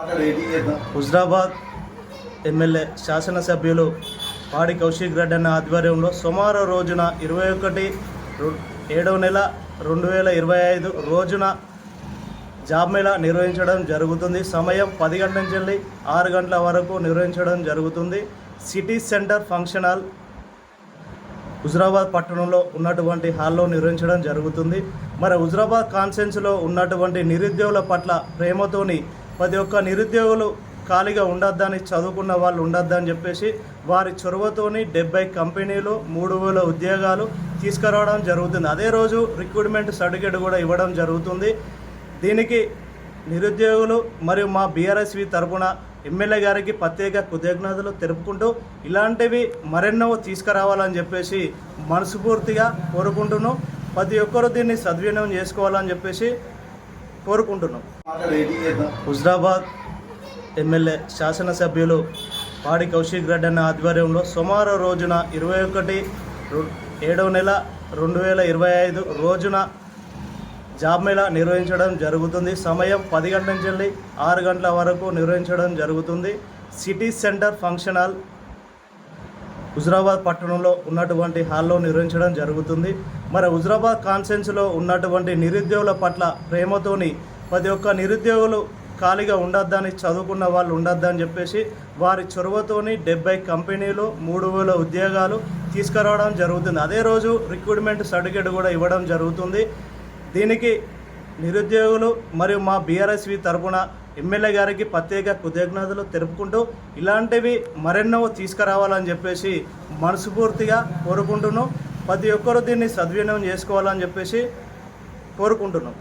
Huzurabad MLA శాసనసభ్యులు పాడి కౌశిక్ రెడ్డి అన్న ఆధ్వర్యంలో సుమారు రోజున ఇరవై ఒకటి ఏడవ నెల రెండు వేల ఇరవై ఐదు రోజున జాబ్ మేళా నిర్వహించడం జరుగుతుంది. సమయం పది గంటల నుంచి వెళ్ళి ఆరు గంటల వరకు నిర్వహించడం జరుగుతుంది. City centre function hall Huzurabad పట్టణంలో ఉన్నటువంటి హాల్లో నిర్వహించడం జరుగుతుంది. మరి హుజరాబాద్ కాన్సెన్స్లో ఉన్నటువంటి నిరుద్యోగుల పట్ల ప్రేమతోని ప్రతి ఒక్క నిరుద్యోగులు ఖాళీగా ఉండొద్దని చదువుకున్న వాళ్ళు ఉండొద్దని చెప్పేసి వారి చొరవతోని డెబ్బై కంపెనీలు మూడు వేల ఉద్యోగాలు తీసుకురావడం జరుగుతుంది. అదే రోజు రిక్రూట్మెంట్ సర్టిఫికేట్ కూడా ఇవ్వడం జరుగుతుంది. దీనికి నిరుద్యోగులు మరియు మా బీఆర్ఎస్వి తరపున ఎమ్మెల్యే గారికి ప్రత్యేక కృతజ్ఞతలు తెలుపుకుంటూ ఇలాంటివి మరెన్నో తీసుకురావాలని చెప్పేసి మనస్ఫూర్తిగా కోరుకుంటున్నాం. ప్రతి ఒక్కరూ దీన్ని సద్వినియోగం చేసుకోవాలని చెప్పేసి కోరుకుంటున్నాం. హుజరాబాద్ ఎమ్మెల్యే శాసనసభ్యులు పాడి కౌశిక్ రెడ్డి అన్న ఆధ్వర్యంలో సుమారు రోజున ఇరవై ఒకటి ఏడవ నెల రెండు వేల ఇరవై ఐదు రోజున జాబ్ మేళా నిర్వహించడం జరుగుతుంది. సమయం పది గంటల నుంచి వెళ్ళి ఆరు గంటల వరకు నిర్వహించడం జరుగుతుంది. City centre function hall Huzurabad పట్టణంలో ఉన్నటువంటి హాల్లో నిర్వహించడం జరుగుతుంది. మరి హుజరాబాద్ కాన్సెన్స్లో ఉన్నటువంటి నిరుద్యోగుల పట్ల ప్రేమతోని ప్రతి ఒక్క నిరుద్యోగులు ఖాళీగా ఉండొద్దని చదువుకున్న వాళ్ళు ఉండొద్దని చెప్పేసి వారి చొరవతోని డెబ్బై కంపెనీలు మూడు వేల ఉద్యోగాలు తీసుకురావడం జరుగుతుంది. అదే రోజు రిక్రూట్మెంట్ సర్టిఫికేట్ కూడా ఇవ్వడం జరుగుతుంది. దీనికి నిరుద్యోగులు మరియు మా బీఆర్ఎస్వి తరపున ఎమ్మెల్యే గారికి ప్రత్యేక కృతజ్ఞతలు తెలుపుకుంటూ ఇలాంటివి మరెన్నో తీసుకురావాలని చెప్పేసి మనస్ఫూర్తిగా కోరుకుంటున్నాం. ప్రతి ఒక్కరూ దీన్ని సద్వినియోగం చేసుకోవాలని చెప్పేసి కోరుకుంటున్నాం.